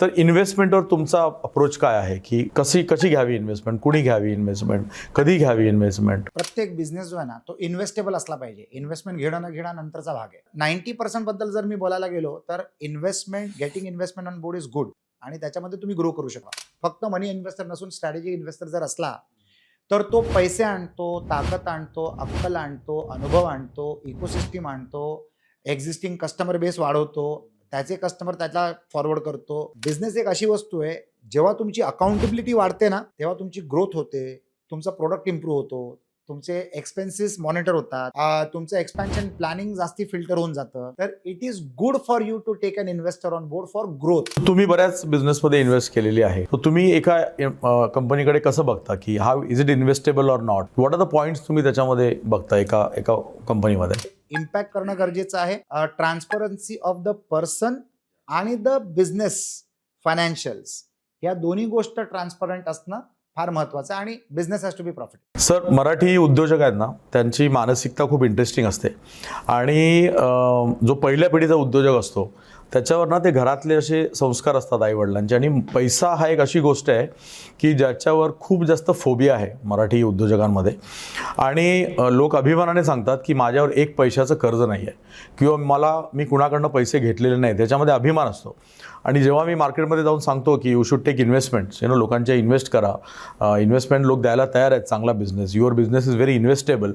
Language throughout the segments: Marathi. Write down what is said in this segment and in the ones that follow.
तर इन्व्हेस्टमेंटवर तुमचा अप्रोच काय आहे? की कशी कशी घ्यावी इन्व्हेस्टमेंट कुणी घ्यावी इन्व्हेस्टमेंट कधी घ्यावी इन्व्हेस्टमेंट प्रत्येक बिझनेस जो आहे ना तो इन्व्हेस्टेबल असला पाहिजे. इन्व्हेस्टमेंट घेणं न घेणं नंतरचा भाग आहे. नाईन्टी पर्सेंटबद्दल जर मी बोलायला गेलो तर investment getting investment on board is good आणि त्याच्यामध्ये तुम्ही ग्रो करू शकता. फक्त मनी इन्व्हेस्टर नसून स्ट्रॅटेजिक इन्व्हेस्टर जर असला तर तो पैसे आणतो ताकद आणतो अक्कल आणतो अनुभव आणतो इकोसिस्टीम आणतो एक्झिस्टिंग कस्टमर बेस वाढवतो त्याचे कस्टमर त्याला फॉरवर्ड करतो. बिझनेस एक अशी वस्तू आहे जेव्हा तुमची अकाउंटेबिलिटी वाढते ना तेव्हा तुमची ग्रोथ होते तुमचा प्रोडक्ट इम्प्रूव्ह होतो तुमचे एक्सपेन्सेस मॉनिटर होतात तुमचं एक्सपॅन्शन प्लॅनिंग जास्ती फिल्टर होऊन जातं. तर it is good for you to take an investor on board for growth तुम्ही बऱ्याच बिझनेसमध्ये इन्व्हेस्ट केलेली आहे. तर तुम्ही एका कंपनीकडे कसं बघता की हा is it investable or not what are the points तुम्ही त्याच्यामध्ये बघता एका एका कंपनीमध्ये इम्पॅक्ट करणं गरजेचं आहे. ट्रान्सपरन्सी ऑफ द पर्सन आणि द बिझनेस फायनान्शियल्स या दोन्ही गोष्ट ट्रान्सपरंट असणं फार महत्वाचं आहे आणि business has to be profit sir Marathi उद्योजक आहेत ना त्यांची मानसिकता खूप इंटरेस्टिंग असते. आणि जो पहिल्या पिढीचा उद्योजक असतो त्याच्यावर ना ते घरातले असे संस्कार असतात आईवडिलांचे. आणि पैसा हा एक अशी गोष्ट आहे की ज्याच्यावर खूप जास्त फोबिया आहे मराठी उद्योजकांमध्ये. आणि लोक अभिमानाने सांगतात की माझ्यावर एक पैशाचं कर्ज नाही आहे किंवा मला मी कुणाकडनं पैसे घेतलेले नाही त्याच्यामध्ये अभिमान असतो. आणि जेव्हा मी मार्केटमध्ये जाऊन सांगतो की you should take investments you know लोकांच्या इन्व्हेस्ट करा. इन्व्हेस्टमेंट लोक द्यायला तयार आहेत चांगला business your business is very investable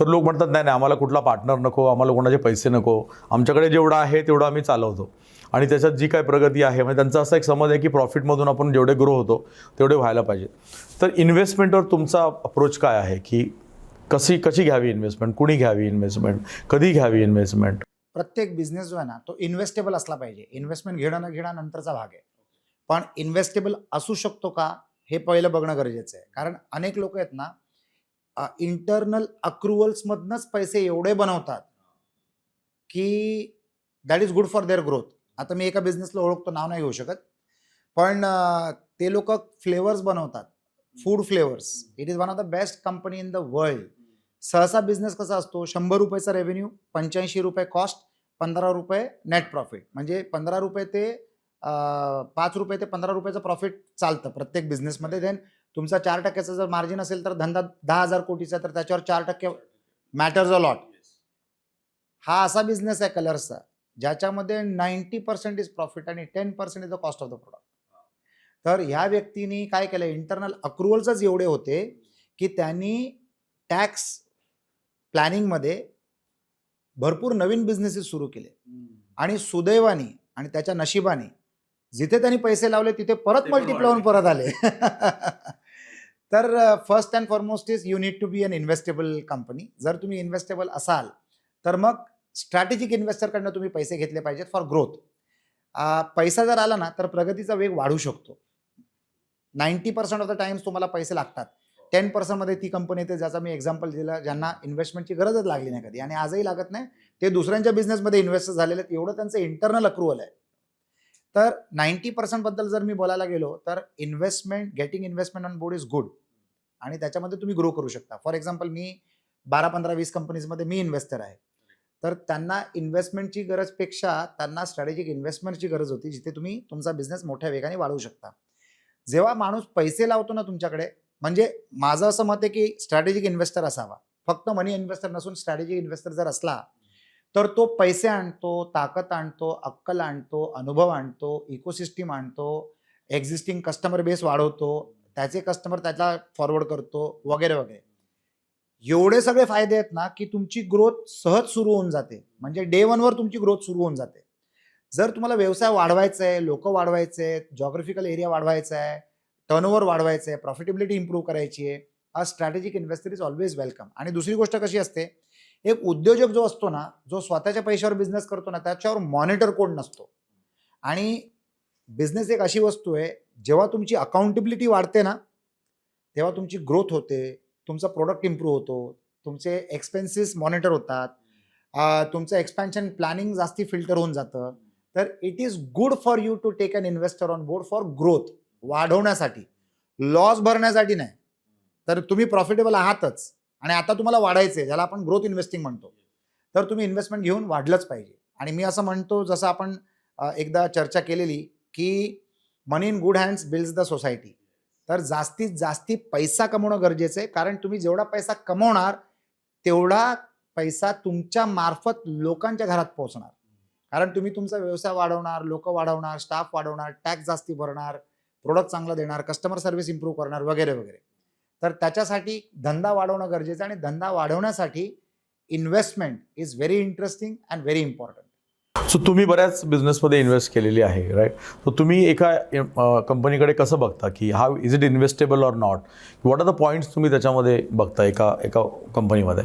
तर लोक म्हणतात नाही नाही आम्हाला कुठला पार्टनर नको आम्हाला कोणाचे पैसे नको. आमच्याकडे जेवढं आहे तेवढं आम्ही चालवतो. आणि त्याच्यात जी काय प्रगती आहे म्हणजे त्यांचा असा एक समज आहे की प्रॉफिटमधून आपण जेवढे ग्रो होतो तेवढे व्हायला पाहिजे. तर इन्व्हेस्टमेंटवर तुमचा अप्रोच काय आहे? की कशी कशी घ्यावी इन्व्हेस्टमेंट कुणी घ्यावी इन्व्हेस्टमेंट कधी घ्यावी इन्व्हेस्टमेंट प्रत्येक बिझनेस जो आहे ना तो इन्व्हेस्टेबल असला पाहिजे. इन्व्हेस्टमेंट घेणं न घेणं नंतरचा भाग आहे. पण इन्व्हेस्टेबल असू शकतो का हे पहिलं बघणं गरजेचं आहे. कारण अनेक लोक आहेत ना इंटरनल अक्रुवल्समधनंच पैसे एवढे बनवतात की that is good for their growth आता मी एका बिझनेसला ओळखतो नाव नाही घेऊ शकत. पण ते लोक फ्लेवर्स बनवतात. Food flavours it is one of the best company in the world सहसा बिझनेस कसा असतो? शंभर रुपयाचा रेव्हेन्यू पंच्याऐंशी रुपये कॉस्ट पंधरा रुपये नेट प्रॉफिट म्हणजे पंधरा रुपये ते पाच रुपये ते पंधरा रुपयाचं प्रॉफिट चालतं प्रत्येक बिझनेसमध्ये देन तुमचा चार टक्क्याचा जर मार्जिन असेल तर धंदा दहा हजार कोटीचा तर त्याच्यावर चार टक्के मॅटर्स अ लॉट हा असा बिझनेस आहे कलर्सचा ज्याच्यामध्ये नाईन्टी पर्सेंट इज प्रॉफिट आणि ten percent is the cost of the product तर ह्या व्यक्तीने काय केलं इंटरनल अक्रुवल्सच एवढे होते की त्यांनी टॅक्स प्लॅनिंगमध्ये भरपूर नवीन बिझनेसेस सुरू केले. आणि सुदैवाने आणि त्याच्या नशिबाने जिथे त्यांनी पैसे लावले तिथे परत वाढले. परत आले. तर first and foremost is you need to be an investable company जर तुम्ही इन्व्हेस्टेबल असाल तर मग स्ट्रॅटेजिक इन्व्हेस्टरकडनं तुम्ही पैसे घेतले पाहिजेत फॉर ग्रोथ पैसा जर आला ना तर प्रगतीचा वेग वाढू शकतो. Ninety percent of the times तुम्हाला पैसे लागतात. टेन पर्सेंटमध्ये ती कंपनी येते ज्याचा मी एक्झाम्पल दिलं ज्यांना इन्व्हेस्टमेंटची गरजच लागली नाही कधी आणि आजही लागत नाही ते दुसऱ्यांच्या बिझनेसमध्ये इन्व्हेस्ट झालेले आहेत. एवढं त्यांचं इंटरनल अक्रुवल आहे. तर नाईन्टी पर्सेंटबद्दल जर मी बोलायला गेलो तर investment getting investment on board is good आणि त्याच्यामध्ये तुम्ही ग्रो करू शकता. फॉर एक्झाम्पल मी बारा पंधरा वीस कंपनीजमध्ये मी इन्व्हेस्टर आहे. तर त्यांना इन्व्हेस्टमेंटची गरजपेक्षा त्यांना स्ट्रॅटेजिक इन्व्हेस्टमेंटची गरज होती जिथे तुम्ही तुमचा बिझनेस मोठ्या वेगाने वाढवू शकता. जेव्हा माणूस पैसे लावतो ना तुमच्याकडे म्हणजे माझं असं मत आहे की स्ट्रॅटेजिक इन्व्हेस्टर असावा. फक्त मनी इन्व्हेस्टर नसून स्ट्रॅटेजिक इन्व्हेस्टर जर असला तर तो पैसे आणतो ताकद आणतो अक्कल आणतो अनुभव आणतो इकोसिस्टीम आणतो एक्झिस्टिंग कस्टमर बेस वाढवतो त्याचे कस्टमर त्याला फॉरवर्ड करतो वगैरे वगैरे. एवढे सगळे फायदे आहेत ना की तुमची ग्रोथ सहज सुरू होऊन जाते. म्हणजे डे वनवर तुमची ग्रोथ सुरू होऊन जाते. जर तुम्हाला व्यवसाय वाढवायचा आहे लोक वाढवायचे आहेत जॉग्राफिकल एरिया वाढवायचा आहे टर्नओव्हर वाढवायचं आहे प्रॉफिटेबिलिटी इम्प्रूव्ह करायची आहे हा strategic investor is always welcome आणि दुसरी गोष्ट कशी असते एक उद्योजक जो असतो ना जो स्वतःच्या पैशावर बिझनेस करतो ना त्याच्यावर मॉनिटर कोण नसतो. आणि बिझनेस एक अशी वस्तू आहे जेव्हा तुमची अकाउंटेबिलिटी वाढते ना तेव्हा तुमची ग्रोथ होते तुमचा प्रोडक्ट इम्प्रूव्ह होतो तुमचे एक्सपेन्सेस मॉनिटर होतात तुमचं एक्सपॅन्शन प्लॅनिंग जास्ती फिल्टर होऊन जातं. तर it is good for you to take an investor on board for growth वाढवण्यासाठी. लॉस भरण्यासाठी नाही. तर तुम्ही प्रॉफिटेबल आहातच आणि आता तुम्हाला वाढायचं आहे ज्याला आपण ग्रोथ इन्व्हेस्टिंग म्हणतो. तर तुम्ही इन्व्हेस्टमेंट घेऊन वाढलंच पाहिजे. आणि मी असं म्हणतो जसं आपण एकदा चर्चा केलेली की money in good hands builds the society तर जास्तीत जास्ती पैसा कमवणं गरजेचं आहे. कारण तुम्ही जेवढा पैसा कमवणार तेवढा पैसा तुमच्या मार्फत लोकांच्या घरात पोहोचणार. कारण तुम्ही तुमचा व्यवसाय वाढवणार लोक वाढवणार स्टाफ वाढवणार टॅक्स जास्ती भरणार प्रोडक्ट चांगलं देणार कस्टमर सर्व्हिस इम्प्रूव्ह करणार वगैरे वगैरे. तर त्याच्यासाठी धंदा वाढवणं गरजेचं आहे आणि धंदा वाढवण्यासाठी investment is very interesting and very important so तुम्ही बऱ्याच बिझनेसमध्ये इन्व्हेस्ट केलेली आहे राईट सो तुम्ही एका कंपनीकडे कसं बघता की हा is it investable or not what are the points तुम्ही त्याच्यामध्ये बघता एका एका कंपनीमध्ये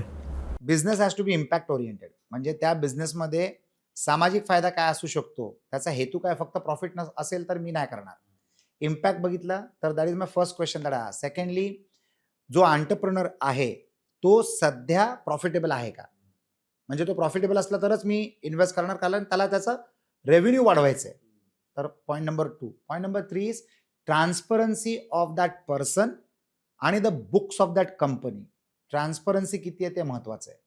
business has to be impact oriented म्हणजे त्या बिझनेसमध्ये सामाजिक फायदा काय असू शकतो? त्याचा हेतू काय? फक्त प्रॉफिट न असेल तर मी नाही करणार. इम्पॅक्ट बघितला तर that is my first question that I secondly जो आंटरप्रनर आहे तो सध्या प्रॉफिटेबल आहे का? म्हणजे तो प्रॉफिटेबल असला तरच मी इन्व्हेस्ट करणार. कारण त्याला त्याचं रेव्हेन्यू वाढवायचं आहे तर point number two point number three is transparency of that person आणि the books of that company transparency किती आहे ते महत्त्वाचं आहे.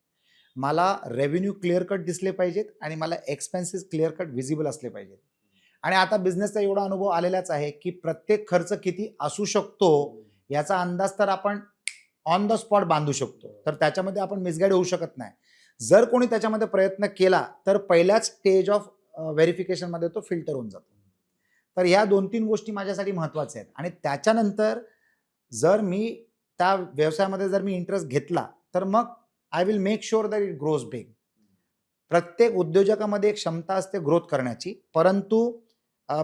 मला रेव्हेन्यू क्लिअर कट दिसले पाहिजेत आणि मला एक्सपेन्सेस क्लिअर कट व्हिजिबल असले पाहिजेत. आणि आता बिझनेसचा एवढा अनुभव आलेलाच आहे की प्रत्येक खर्च किती असू शकतो याचा अंदाज तर आपण ऑन द स्पॉट बांधू शकतो. तर त्याच्यामध्ये आपण मिसगाईड होऊ शकत नाही. जर कोणी त्याच्यामध्ये प्रयत्न केला तर पहिल्याच स्टेज ऑफ व्हेरिफिकेशनमध्ये तो फिल्टर होऊन जातो. तर ह्या दोन तीन गोष्टी माझ्यासाठी महत्त्वाच्या आहेत. आणि त्याच्यानंतर जर मी त्या व्यवसायामध्ये जर मी इंटरेस्ट घेतला तर मग I will make sure that it grows big प्रत्येक उद्योजकामध्ये एक क्षमता असते ग्रोथ करण्याची. परंतु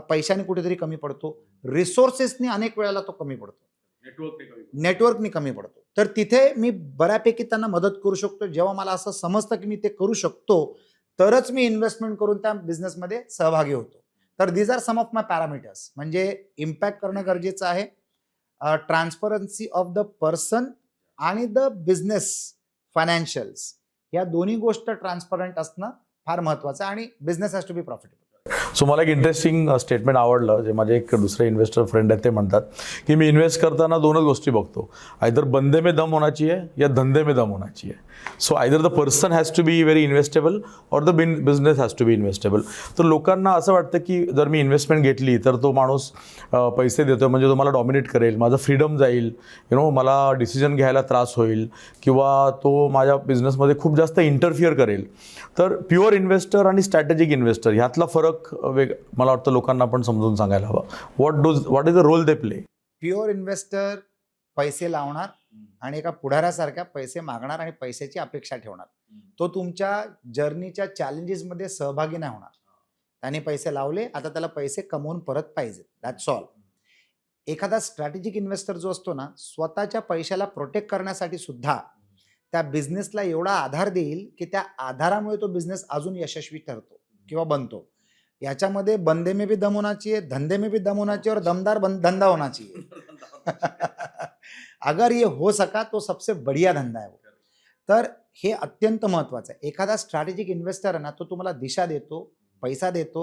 पैशाने कुठेतरी कमी पडतो. रिसोर्सेसनी अनेक वेळेला तो कमी पडतो. नेटवर्कनी कमी पडतो. तर तिथे मी बऱ्यापैकी त्यांना मदत करू शकतो. जेव्हा मला असं समजतं की मी ते करू शकतो तरच मी इन्व्हेस्टमेंट करून त्या बिझनेसमध्ये सहभागी होतो. तर these are some of my parameters म्हणजे इम्पॅक्ट करणं गरजेचं आहे. ट्रान्सपरन्सी ऑफ द पर्सन आणि द बिझनेस फायनान्शियल्स या दोन्ही गोष्ट ट्रान्सपरंट असणं फार महत्वाचं आणि business has to be profitable so मला एक इंटरेस्टिंग स्टेटमेंट uh, आवडलं जे माझे एक दुसरे इन्व्हेस्टर फ्रेंड आहेत ते म्हणतात की मी इन्व्हेस्ट करताना दोनच गोष्टी बघतो. आयदर बंदे में दम होण्याची आहे या धंदे में दम होण्याची आहे so either the person has to be very investable or the bin business has to be investable तर लोकांना असं वाटतं की जर मी इन्व्हेस्टमेंट घेतली तर तो माणूस पैसे देतो म्हणजे तो मला डॉमिनेट करेल माझं फ्रीडम जाईल. यु नो मला डिसिजन घ्यायला त्रास होईल किंवा तो माझ्या बिझनेसमध्ये खूप जास्त इंटरफिअर करेल. तर प्युअर इन्व्हेस्टर आणि स्ट्रॅटेजिक इन्व्हेस्टर ह्यातला फरक वेग मला वाटतं लोकांना पण समजून सांगायला हवं. What does what is the role they play pure investor पैसे लावणार आणि एका पुढाऱ्यासारख्या पैसे मागणार आणि पैशाची अपेक्षा ठेवणार. तो तुमच्या जर्नीच्या चॅलेंजेसमध्ये सहभागी नाही होणार. त्याने पैसे लावले आता त्याला पैसे कमवून परत पाहिजे. दॅट्स ऑल एखादा स्ट्रॅटेजिक इन्व्हेस्टर जो असतो ना स्वतःच्या पैशाला प्रोटेक्ट करण्यासाठी सुद्धा त्या बिझनेसला एवढा आधार देईल की त्या आधारामुळे तो बिझनेस अजून यशस्वी ठरतो किंवा बनतो. याच्यामध्ये बंदे में भी दम होना चाहिए धंधे में भी दम होना चाहिए और दमदार धंधा होना चाहिए अगर ये हो सका तो सबसे बढ़िया धंदा है वो. तर हे अत्यंत महत्वाचं आहे. एखादा स्ट्रॅटेजिक इन्व्हेस्टर आहे ना तो तुम्हाला दिशा देतो पैसा देतो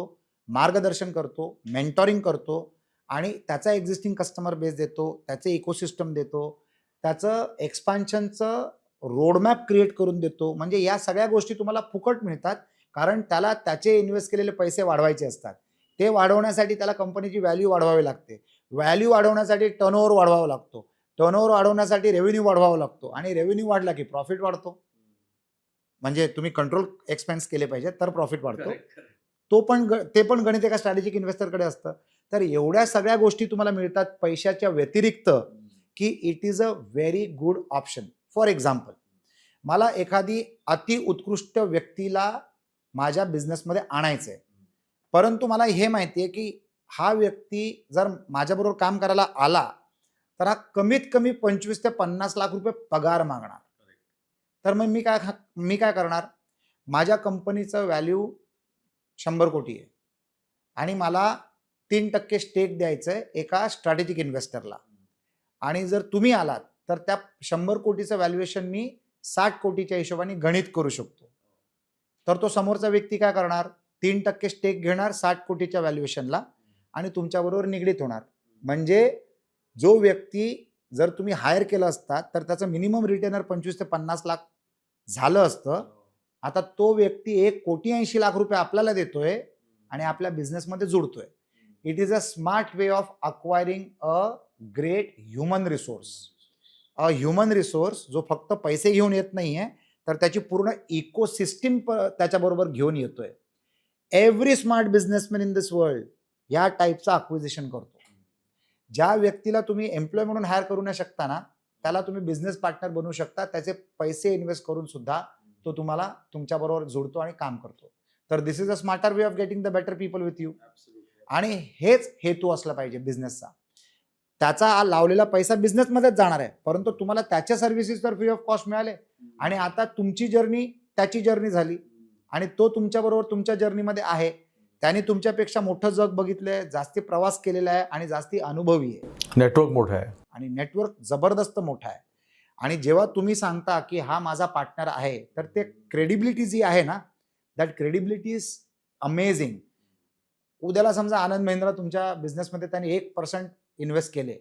मार्गदर्शन करतो मेंटॉरिंग करतो आणि त्याचा एक्झिस्टिंग कस्टमर बेस देतो त्याचे इकोसिस्टम देतो त्याचं एक्सपान्शनचं रोडमॅप क्रिएट करून देतो. म्हणजे या सगळ्या गोष्टी तुम्हाला फुकट मिळतात. कारण त्याला त्याचे इन्व्हेस्ट केलेले पैसे वाढवायचे असतात. ते वाढवण्यासाठी त्याला कंपनीची व्हॅल्यू वाढवावी लागते. व्हॅल्यू वाढवण्यासाठी टर्नओव्हर वाढवावा लागतो. टर्नओव्हर वाढवण्यासाठी रेव्हेन्यू वाढवावा लागतो. आणि रेव्हेन्यू वाढला की प्रॉफिट वाढतो. म्हणजे तुम्ही कंट्रोल एक्सपेन्स केले पाहिजे तर प्रॉफिट वाढतो. तो पण ते पण गणित एका स्ट्रॅटेजिक इन्व्हेस्टरकडे असतं. तर एवढ्या सगळ्या गोष्टी तुम्हाला मिळतात पैशाच्या व्यतिरिक्त की it is a very good option for example मला एखादी अति उत्कृष्ट व्यक्तीला माझ्या बिझनेसमध्ये आणायचं आहे परंतु मला हे माहिती आहे की हा व्यक्ती जर माझ्याबरोबर काम करायला आला तर हा कमीत कमी पंचवीस ते पन्नास लाख रुपये पगार मागणार. तर मग मी काय मी काय करणार? माझ्या कंपनीचं व्हॅल्यू शंभर कोटी आहे. आणि मला तीन टक्के स्टेक द्यायचं आहे एका स्ट्रॅटेजिक इन्व्हेस्टरला आणि जर तुम्ही आलात तर त्या शंभर कोटीचं व्हॅल्युएशन मी साठ कोटीच्या हिशोबाने गणित करू शकतो. तर तो समोरचा व्यक्ती काय करणार? तीन टक्के स्टेक घेणार साठ कोटीच्या व्हॅल्युएशनला आणि तुमच्याबरोबर निगडीत होणार. म्हणजे जो व्यक्ती जर तुम्ही हायर केलं असता तर त्याचं मिनिमम रिटेनर पंचवीस ते पन्नास लाख झालं असतं. आता तो व्यक्ती एक कोटी ऐंशी लाख रुपये आपल्याला देतोय आणि आपल्या बिझनेसमध्ये जुडतोय. It is a smart way of acquiring a great human resource a human resource जो फक्त पैसे घेऊन येत नाहीये तर त्याची पूर्ण इकोसिस्टीम त्याच्याबरोबर घेऊन येतोय. Every smart businessman in this world या टाईपचं अक्विजिशन करतो. ज्या व्यक्तीला तुम्ही एम्प्लॉय म्हणून हायर करू नाही शकता ना त्याला तुम्ही बिझनेस पार्टनर बनवू शकता त्याचे पैसे इन्व्हेस्ट करून सुद्धा तो तुम्हाला तुमच्याबरोबर जोडतो आणि काम करतो. तर this is a smarter way of getting the better people with you आणि हेच हेतू असला पाहिजे बिझनेसचा त्याचा हा लावलेला पैसा बिझनेसमध्येच जाणार आहे. परंतु तुम्हाला त्याच्या सर्व्हिसेस तर फ्री ऑफ कॉस्ट मिळाले. आणि आता तुमची जर्नी त्याची जर्नी झाली. आणि तो तुमच्याबरोबर तुमच्या जर्नीमध्ये आहे. त्याने तुमच्यापेक्षा मोठं जग बघितलंय जास्ती प्रवास केलेला आहे आणि जास्ती अनुभवी आहे. नेटवर्क मोठं आहे. आणि नेटवर्क जबरदस्त मोठा आहे. आणि जेव्हा तुम्ही सांगता की हा माझा पार्टनर आहे तर ते क्रेडिबिलिटी जी आहे ना दॅट क्रेडिबिलिटी इज अमेझिंग उद्याला समजा आनंद महिंद्रा तुमच्या बिझनेसमध्ये त्यांनी एक पर्सेंट इन्व्हेस्ट केले.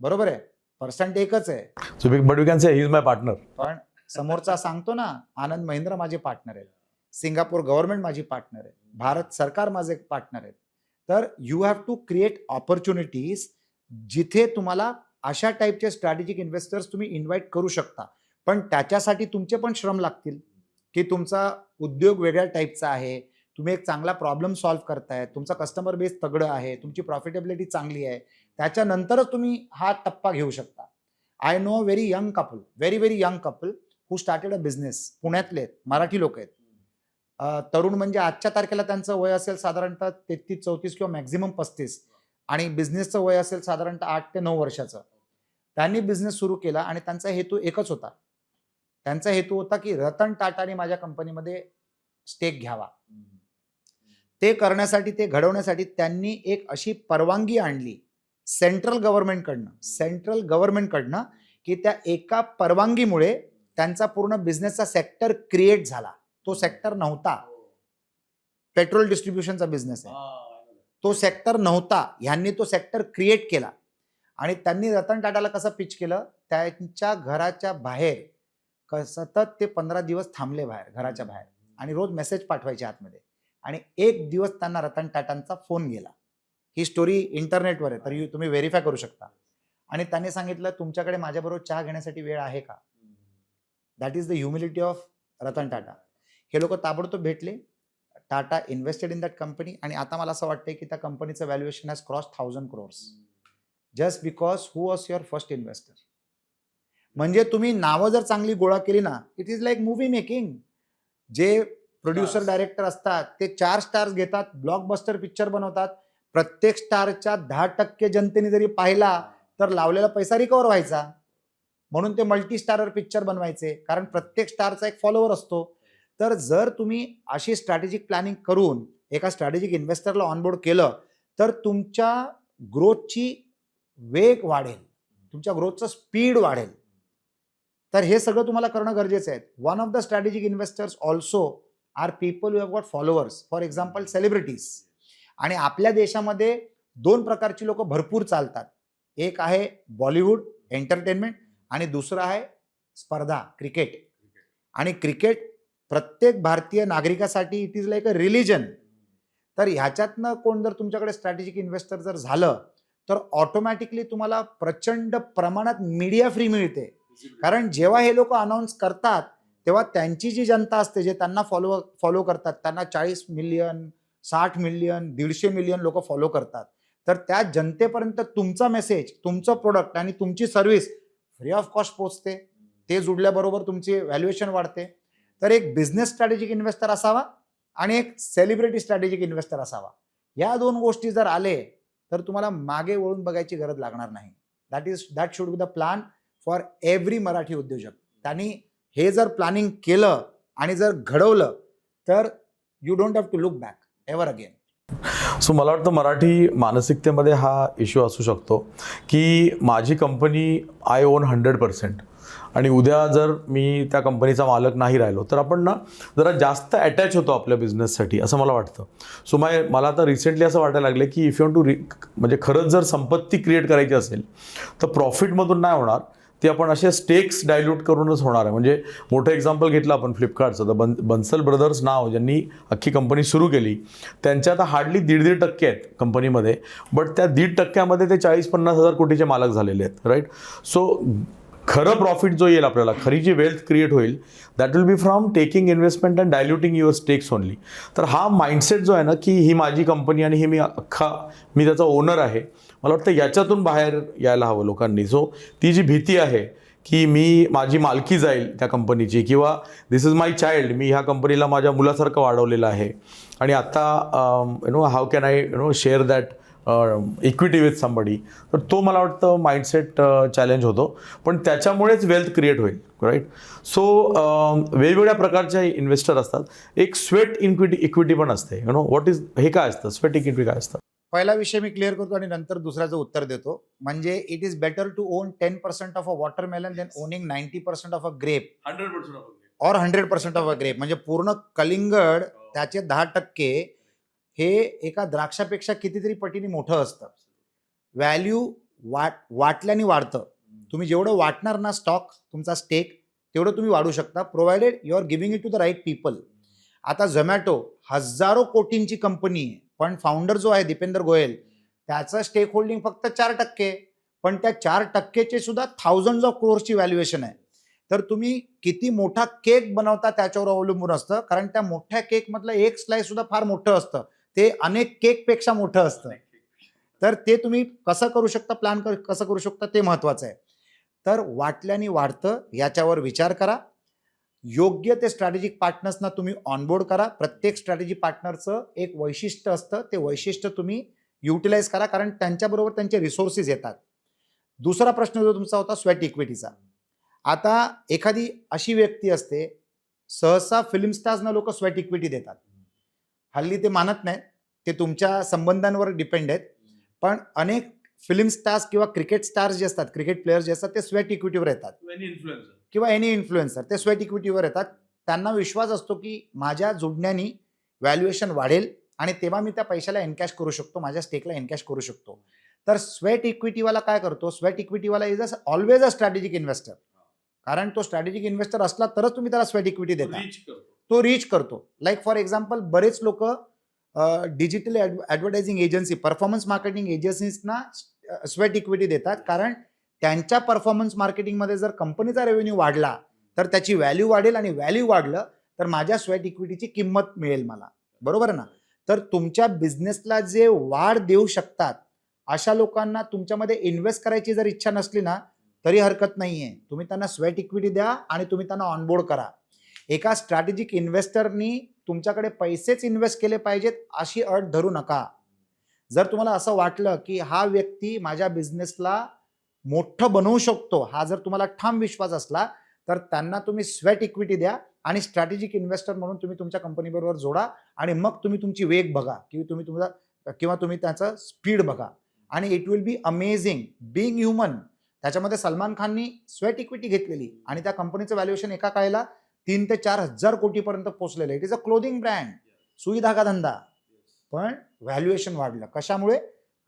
बरोबर आहे? पर्सेंट एकच आहे. So but you can say he is my partner पण समोरचा सांगतो ना आनंद महिंद्रा माझे पार्टनर आहेत. सिंगापूर गव्हर्नमेंट माझी पार्टनर आहे भारत सरकार माझे पार्टनर आहेत. तर you have to create opportunities जिथे तुम्हाला अशा टाईपचे स्ट्रॅटेजिक इन्व्हेस्टर्स तुम्ही इन्व्हाइट करू शकता. पण त्याच्यासाठी तुमचे पण श्रम लागतील. की तुमचा उद्योग वेगळ्या टाईपचा आहे. तुम्ही एक चांगला प्रॉब्लेम सॉल्व्ह करताय तुमचा कस्टमर बेस तगडं आहे तुमची प्रॉफिटेबिलिटी चांगली आहे त्याच्यानंतरच तुम्ही हा टप्पा घेऊ शकता. I know very young couple very very young couple who started a business पुण्यातले आहेत मराठी लोक आहेत. तरुण म्हणजे आजच्या तारखेला त्यांचं वय असेल साधारणतः तेहतीस चौतीस किंवा मॅक्झिमम पस्तीस आणि बिझनेसचं वय असेल साधारणतः आठ ते नऊ वर्षाचं. त्यांनी बिझनेस सुरू केला आणि त्यांचा हेतू एकच होता. त्यांचा हेतू होता की रतन टाटाने माझ्या कंपनीमध्ये स्टेक घ्यावा. ते करण्यासाठी ते घडवण्यासाठी त्यांनी एक अशी परवानगी आणली सेंट्रल गव्हर्नमेंटकडनं सेंट्रल गव्हर्नमेंटकडनं की त्या एका परवानगीमुळे त्यांचा पूर्ण बिझनेसचा सेक्टर क्रिएट झाला. तो सेक्टर नव्हता. पेट्रोल डिस्ट्रीब्युशनचा बिझनेस आहे. तो सेक्टर नव्हता. ह्यांनी तो सेक्टर क्रिएट केला. आणि त्यांनी रतन टाटाला कसं पिच केलं? त्यांच्या घराच्या बाहेर सतत ते पंधरा दिवस थांबले बाहेर घराच्या बाहेर. आणि रोज मेसेज पाठवायचे आतमध्ये. आणि एक दिवस त्यांना रतन टाटांचा फोन गेला. ही स्टोरी इंटरनेटवर आहे तर तुम्ही व्हेरीफाय करू शकता. आणि त्यांनी सांगितलं तुमच्याकडे माझ्याबरोबर चहा घेण्यासाठी वेळ आहे का? That is the humility of Ratan Tata. हे लोक ताबडतोब भेटले. Tata invested in that company आणि आता मला असं वाटतंय की त्या कंपनीचं valuation has cross thousand crores just because who was your first investor म्हणजे तुम्ही नावं जर चांगली गोळा केली ना it is like movie making जे प्रोड्युसर. डायरेक्टर असतात. ते चार स्टार्स घेतात ब्लॉकबस्टर पिक्चर बनवतात. प्रत्येक स्टारच्या दहा टक्के जनतेने जरी पाहिला तर लावलेला पैसा रिकवर व्हायचा. म्हणून ते मल्टी स्टारर पिक्चर बनवायचे. कारण प्रत्येक स्टारचा एक फॉलोअर असतो. तर जर तुम्ही अशी स्ट्रॅटेजिक प्लॅनिंग करून एका स्ट्रॅटेजिक इन्व्हेस्टरला ऑनबोर्ड केलं तर तुमच्या ग्रोथची वेग वाढेल. तुमच्या ग्रोथचं स्पीड वाढेल. तर हे सगळं तुम्हाला करणं गरजेचं आहे. One of the strategic investors also are people you have got followers for example celebrities आणि आपल्या देशामध्ये दोन प्रकारची लोक भरपूर चालतात. एक आहे बॉलिवूड एंटरटेनमेंट आणि दुसरं आहे स्पर्धा क्रिकेट आणि क्रिकेट प्रत्येक भारतीय नागरिकासाठी it is like a religion तर ह्याच्यातनं कोण जर तुमच्याकडे स्ट्रॅटेजिक इन्व्हेस्टर जर झालं तर ऑटोमॅटिकली तुम्हाला प्रचंड प्रमाणात मीडिया फ्री मिळते. कारण जेव्हा हे लोक अनाऊन्स करतात तेव्हा त्यांची जी जनता असते जे त्यांना फॉलो फॉलो करतात त्यांना चाळीस मिलियन साठ मिलियन दीडशे मिलियन लोक फॉलो करतात. तर त्या जनतेपर्यंत तुमचा मेसेज तुमचं प्रोडक्ट आणि तुमची सर्व्हिस फ्री ऑफ कॉस्ट पोचते. ते जुडल्याबरोबर तुमची व्हॅल्युएशन वाढते. तर एक बिझनेस स्ट्रॅटेजिक इन्व्हेस्टर असावा आणि एक सेलिब्रिटी स्ट्रॅटेजिक इन्व्हेस्टर असावा. या दोन गोष्टी जर आले तर तुम्हाला मागे वळून बघायची गरज लागणार नाही. That is that should be the plan for every Marathi उद्योजक. त्यांनी हे जर प्लॅनिंग केलं आणि जर घडवलं तर you don't have to look back ever again so मला वाटतं मराठी मानसिकतेमध्ये हा इश्यू असू शकतो की माझी company I own hundred percent आणि उद्या जर मी त्या कंपनीचा मालक नाही राहिलो तर आपण ना जरा जास्त अटॅच होतो आपल्या बिझनेससाठी असं मला वाटतं. सो माय मला आता रिसेंटली असं वाटायला लागलं की इफ यू टू रि म्हणजे खरंच जर संपत्ती क्रिएट करायची असेल तर प्रॉफिटमधून नाही होणार. ती आपण असे स्टेक्स डायल्यूट करूनच होणार आहे. म्हणजे मोठं एक्झाम्पल घेतलं आपण फ्लिपकार्टचं. तर बन बन्सल ब्रदर्स नाव ज्यांनी अख्खी कंपनी सुरू केली त्यांच्या आता हार्डली दीड दीड टक्के आहेत कंपनीमध्ये बट त्या दीड टक्क्यामध्ये ते चाळीस पन्नास हजार कोटीचे मालक झालेले आहेत राईट सो खरं प्रॉफिट जो येईल आपल्याला खरी जी वेल्थ क्रिएट होईल that will be from taking investment and diluting your stakes only तर हा माइंडसेट जो आहे ना की ही माझी कंपनी आणि ही मी अख्खा मी त्याचा ओनर आहे मला वाटतं याच्यातून बाहेर यायला हवं लोकांनी. सो ती जी भीती आहे की मी माझी मालकी जाईल त्या कंपनीची किंवा दिस इज माय चाइल्ड मी ह्या कंपनीला माझ्या मुलासारखं वाढवलेलं आहे. आणि आत्ता you know how can I you know share that equity with somebody तर तो मला वाटतं माइंडसेट चॅलेंज uh, होतो. पण त्याच्यामुळेच वेल्थ क्रिएट होईल राईट सो um, वेगवेगळ्या प्रकारचे इन्व्हेस्टर असतात. एक स्वेट इक्विटी इक्विटी पण असते. यु नो व्हॉट इज हे काय असतं? स्वेट इक्विटी काय असतं? पहिला विषय मी क्लिअर करतो आणि नंतर दुसऱ्याचं उत्तर देतो. म्हणजे it is better to own ten percent of a watermelon than owning ninety percent of a grape hundred percent और hundred percent of a grape म्हणजे पूर्ण कलिंगड त्याचे दहा टक्के हे एका द्राक्षापेक्षा कितीतरी पटीने मोठं असतं. व्हॅल्यू वाट वाटल्याने वाढतं. तुम्ही जेवढं वाटणार ना स्टॉक तुमचा स्टेक तेवढं तुम्ही वाढू शकता. Provided you are giving it to the right people आता झोमॅटो हजारो कोटींची कंपनी आहे. पण फाउंडर जो आहे दीपेंद्र गोयल त्याचं स्टेक होल्डिंग फक्त चार टक्के पण त्या चार टक्केचे सुद्धा थाउजंड ऑफ क्रोअर्सची व्हॅल्युएशन आहे. तर तुम्ही किती मोठा केक बनवता त्याच्यावर अवलंबून असतं कारण त्या मोठ्या केकमधलं एक स्लाइस सुद्धा फार मोठं असतं. ते अनेक केकपेक्षा मोठं असतं. तर ते तुम्ही कसं करू शकता प्लॅन कसं करू शकता ते महत्वाचं आहे. तर वाटल्याने वाढतं याच्यावर विचार करा. योग्य ते स्ट्रॅटेजिक पार्टनर्सना तुम्ही ऑनबोर्ड करा. प्रत्येक स्ट्रॅटेजी पार्टनरचं एक वैशिष्ट्य असतं. ते वैशिष्ट्य तुम्ही युटिलाइज करा. कारण त्यांच्याबरोबर त्यांचे रिसोर्सेस येतात. दुसरा प्रश्न जो तुमचा होता स्वेट इक्विटीचा आता एखादी अशी व्यक्ती असते सहसा फिल्म स्टार्सना लोक स्वेट इक्विटी देतात. हल्ली ते मानत नाहीत. ते तुमच्या संबंधांवर डिपेंड आहेत. पण अनेक फिल्म स्टार्स किंवा क्रिकेट स्टार्स जे असतात क्रिकेट प्लेयर्स जे असतात ते स्वेट इक्विटीवर येतात. किंवा एनी इन्फ्लुएन्सर ते स्वेट इक्विटीवर येतात. त्यांना विश्वास असतो की माझ्या जुडण्यानी व्हॅल्युएशन वाढेल आणि तेव्हा मी त्या पैशाला एनकॅश करू शकतो माझ्या स्टेकला एनकॅश करू शकतो. तर स्वेट इक्विटीवाला काय करतो? Sweat इक्विटीवाला is a always a strategic investor कारण तो स्ट्रॅटेजिक इन्व्हेस्टर असला तरच तुम्ही त्याला स्वेट इक्विटी देता. तो रीच करतो. लाईक फॉर एक्झाम्पल बरेच लोक digital advertising agency performance marketing एजन्सीजना sweat equity देतात. कारण त्यांच्या परफॉर्मन्स मार्केटिंगमध्ये जर कंपनीचा रेव्हेन्यू वाढला तर त्याची व्हॅल्यू वाढेल आणि व्हॅल्यू वाढलं तर माझ्या स्वेट इक्विटीची किंमत मिळेल मला. बरोबर ना? तर तुमच्या बिझनेसला जे वाढ देऊ शकतात अशा लोकांना तुमच्यामध्ये इन्व्हेस्ट करायची जर इच्छा नसली ना तरी हरकत नाही आहे तुम्ही त्यांना स्वेट इक्विटी द्या आणि तुम्ही त्यांना ऑनबोर्ड करा. एका स्ट्रॅटेजिक इन्व्हेस्टरनी तुमच्याकडे पैसेच इन्व्हेस्ट केले पाहिजेत अशी अट धरू नका. जर तुम्हाला असं वाटलं की हा व्यक्ती माझ्या बिझनेसला मोठं बनवू शकतो हा जर तुम्हाला ठाम विश्वास असला तर त्यांना तुम्ही स्वेट इक्विटी द्या आणि स्ट्रॅटेजिक इन्व्हेस्टर म्हणून तुम्ही तुमच्या कंपनीबरोबर जोडा आणि मग तुम्ही तुमची वेग बघा किंवा तुम्ही तुमचा किंवा तुम्ही त्याचं स्पीड बघा. आणि it will be amazing being human त्याच्यामध्ये सलमान खाननी स्वेट इक्विटी घेतलेली आणि त्या कंपनीचं व्हॅल्युएशन एका काळाला तीन ते चार हजार कोटीपर्यंत पोहोचलेलं it is a clothing brand सुई धागा धंदा. पण व्हॅल्युएशन वाढलं. कशामुळे?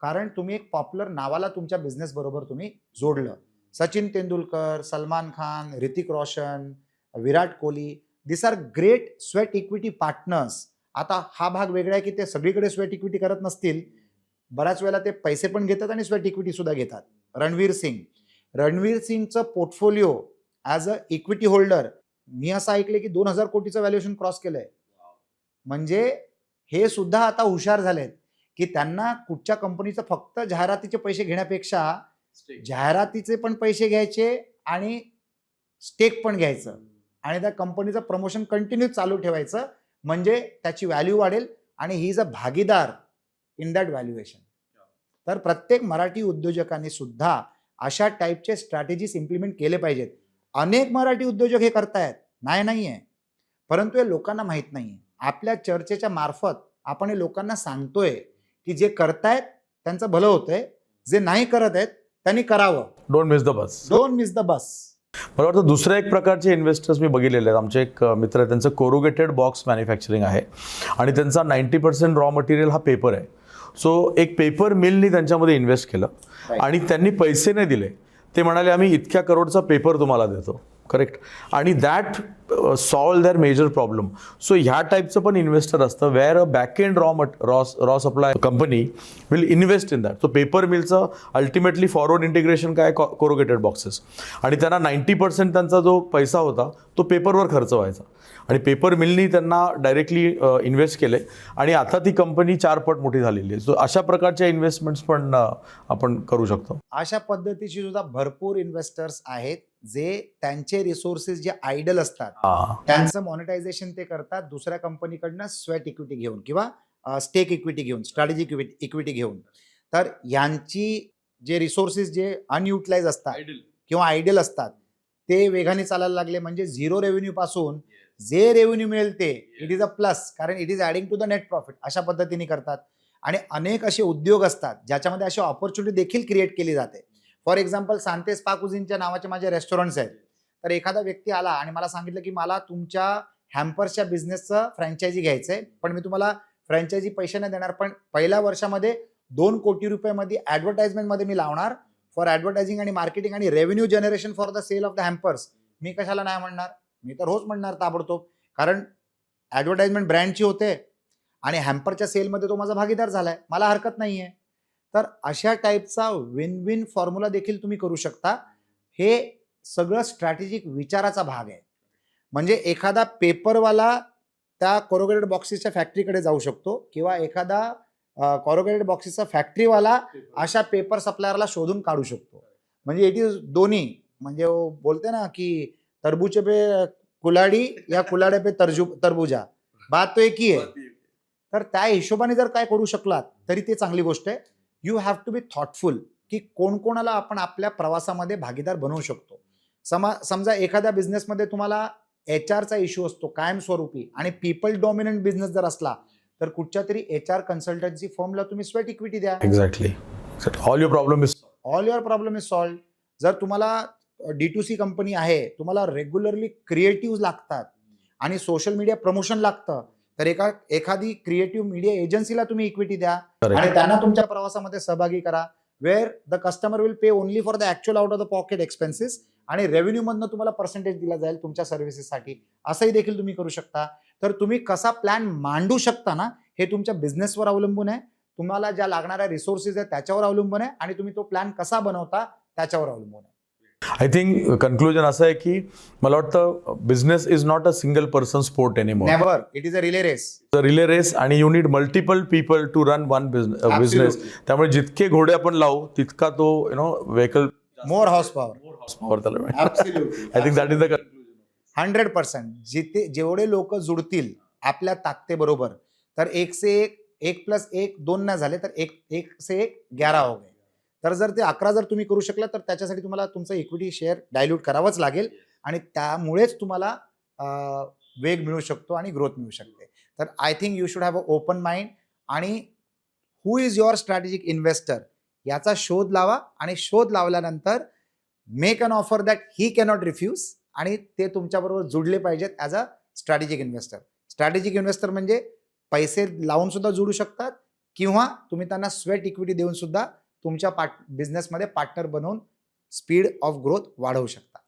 कारण तुम्ही एक पॉप्युलर नावाला तुमच्या बिझनेस बरोबर तुम्ही जोडलं. Sachin Tendulkar Salman Khan Hrithik Roshan Virat Kohli this are great sweat equity partners आता हा भाग वेगळा आहे की ते सगळीकडे स्वेट इक्विटी करत नसतील. बऱ्याच वेळेला ते पैसे पण घेतात आणि स्वेट इक्विटी सुद्धा घेतात. रणवीर सिंग. रणवीर सिंगचं portfolio as a equity holder मी असं ऐकलं की दोन हजार कोटीचं व्हॅल्युएशन क्रॉस केलंय. म्हणजे हे सुद्धा आता हुशार झालेत. की त्यांना कुठच्या कंपनीचं फक्त जाहिरातीचे पैसे घेण्यापेक्षा जाहिरातीचे पण पैसे घ्यायचे आणि स्टेक पण घ्यायचं. आणि त्या कंपनीचं प्रमोशन कंटिन्यू चालू ठेवायचं. म्हणजे त्याची व्हॅल्यू वाढेल आणि ही इज अ भागीदार इन दॅट व्हॅल्युएशन तर प्रत्येक मराठी उद्योजकांनी सुद्धा अशा टाईपचे स्ट्रॅटेजीज इम्प्लिमेंट केले पाहिजेत. अनेक मराठी उद्योजक हे करतायत. नाही नाही आहे परंतु हे लोकांना माहीत नाही आहे आपल्या चर्चेच्या मार्फत आपण हे लोकांना सांगतोय. की जे करतायत त्यांचं भलं होतंय. जे नाही करत आहेत त्यांनी करावं. Don't miss the bus don't miss the bus मला वाटतं दुसऱ्या एक प्रकारचे इन्व्हेस्टर्स मी बघितलेले आहेत. आमचे एक मित्र आहे त्यांचं कोरुगेटेड बॉक्स मॅन्युफॅक्चरिंग आहे. आणि त्यांचा नाईन्टी पर्सेंट रॉ मटेरियल हा पेपर आहे. सो एक पेपर मिलनी त्यांच्यामध्ये इन्व्हेस्ट केलं. आणि त्यांनी पैसे नाही दिले. ते म्हणाले आम्ही इतक्या करोडचा पेपर तुम्हाला देतो. करेक्ट. आणि that solve their major problem so ह्या टाईपचं पण इन्व्हेस्टर असतं where a back end raw mat raw raw supply company will invest in that so paper मिलचं ultimately forward integration काय कोरोगेटेड बॉक्सेस आणि त्यांना नाईन्टी पर्सेंट त्यांचा जो पैसा होता तो पेपरवर खर्च व्हायचा. आणि पेपर मिलनी त्यांना डायरेक्टली इन्व्हेस्ट uh, केले. आणि आता ती कंपनी चार पट मोठी झालेली आहे. सो अशा प्रकारच्या इन्व्हेस्टमेंट्स पण uh, आपण करू शकतो. अशा पद्धतीची सुद्धा भरपूर इन्व्हेस्टर्स आहेत. जे त्यांचे रिसोर्सेस जे आयडल असतात त्यांचं मॉनिटायझेशन ते करतात दुसऱ्या कंपनीकडनं स्वेट इक्विटी घेऊन किंवा स्टेक इक्विटी घेऊन स्ट्रॅटेजिक इक्विटी घेऊन. तर यांची जे रिसोर्सेस जे अनयुटिलाइज असतात किंवा आयडियल असतात ते वेगाने चालायला लागले म्हणजे झिरो रेव्हेन्यू पासून जे रेव्हेन्यू मिळेल ते इट इज अ प्लस कारण it is adding to the net profit अशा पद्धतीने करतात. आणि अनेक असे उद्योग असतात ज्याच्यामध्ये अशी ऑपॉर्च्युनिटी देखील क्रिएट केली जाते. फॉर एक्झाम्पल सांतेस पाकुझिनच्या नावाचे माझे रेस्टॉरंट्स आहेत. तर एखादा व्यक्ती आला आणि मला सांगितलं की मला तुमच्या हॅम्पर्सच्या बिझनेसचं फ्रँचायझी घ्यायचं आहे पण मी तुम्हाला फ्रँचायझी पैसे नाही देणार पण पहिल्या वर्षामध्ये दोन कोटी रुपयामध्ये ॲडव्हर्टाइजमेंटमध्ये मी लावणार. फॉर ॲडव्हर्टायझिंग आणि मार्केटिंग आणि revenue generation for the sale of the hampers मी कशाला नाही म्हणणार? मी तर होच म्हणणार ताबडतोब. कारण ॲडव्हर्टाइजमेंट ब्रँडची होते आणि हॅम्परच्या सेलमध्ये तो माझा भागीदार झाला आहे मला हरकत नाही आहे तर अशा टाईपचा विन विन फॉर्म्युला देखील तुम्ही करू शकता. हे सगळं स्ट्रॅटेजिक विचाराचा भाग आहे. म्हणजे एखादा पेपरवाला त्या कोरोगेटेड बॉक्सेसच्या फॅक्टरीकडे जाऊ शकतो किंवा एखादा कॉरोगेटेड बॉक्सेसचा फॅक्टरीवाला अशा पेपर सप्लायरला शोधून काढू शकतो. म्हणजे इट इज दोन्ही. म्हणजे बोलते ना की तरबूचे पे कुलाडी या कुलाडे पे तरजू तरबुजा. बात तो एक ही आहे. तर त्या हिशोबाने जर काय करू शकलात तरी ते चांगली गोष्ट आहे. You have to be thoughtful की कोण कोणाला आपण आपल्या प्रवासामध्ये भागीदार बनवू शकतो. समा समजा एखाद्या बिझनेसमध्ये तुम्हाला एच आरचा इश्यू असतो कायमस्वरूपी आणि पीपल डॉमिनंट बिझनेस जर असला तर कुठच्या तरी एच आर कन्सल्टन्सी फर्मला तुम्ही स्वेट इक्विटी द्या. Exactly all your problem is all your problem is solve जर तुम्हाला डी टू सी कंपनी आहे तुम्हाला रेग्युलरली क्रिएटिव्ह लागतात आणि सोशल मीडिया प्रमोशन लागतं तर एका एखादी क्रिएटिव्ह मीडिया एजन्सीला तुम्ही इक्विटी द्या. आणि त्यांना तुमच्या प्रवासामध्ये सहभागी करा. Where the customer will pay only for the actual out of the pocket expenses आणि रेव्हेन्यू मधनं तुम्हाला पर्सेंटेज दिला जाईल तुमच्या सर्व्हिसेससाठी असंही देखील तुम्ही करू शकता. तर तुम्ही कसा प्लॅन मांडू शकता ना हे तुमच्या बिझनेसवर अवलंबून आहे. तुम्हाला ज्या लागणाऱ्या रिसोर्सेस आहेत त्याच्यावर अवलंबून आहे आणि तुम्ही तो प्लॅन कसा बनवता त्याच्यावर अवलंबून आहे. आय थिंक कन्क्लुजन असं आहे की मला वाटतं business is not a single person sport anymore it is a relay race relay race आणि you need multiple people to run one business त्यामुळे जितके घोडे आपण लावू तितका तो you know vehicle more horse power power त्याला I think that is the hundred percent जिथे जेवढे लोक जुडतील आपल्या ताकदीबरोबर तर एक से एक एक प्लस एक दोन नाही झाले तर एक एक से एक ग्यारा हो गए. तर जर ते अकरा जर तुम्ही करू शकला तर त्याच्यासाठी तुम्हाला तुमचं इक्विटी शेअर डायल्यूट करावंच लागेल आणि त्यामुळेच तुम्हाला वेग मिळू शकतो आणि ग्रोथ मिळू शकते. तर I think you should have a open mind आणि who is your strategic investor याचा शोध लावा आणि शोध लावल्यानंतर make an offer that he cannot refuse आणि ते तुमच्याबरोबर जुडले पाहिजेत as a strategic investor strategic investor म्हणजे पैसे लावून सुद्धा जुडू शकतात किंवा तुम्ही त्यांना स्वेट इक्विटी देऊन सुद्धा तुमच्या पार्ट बिझनेसमध्ये पार्टनर बनवून स्पीड ऑफ ग्रोथ वाढवू शकता.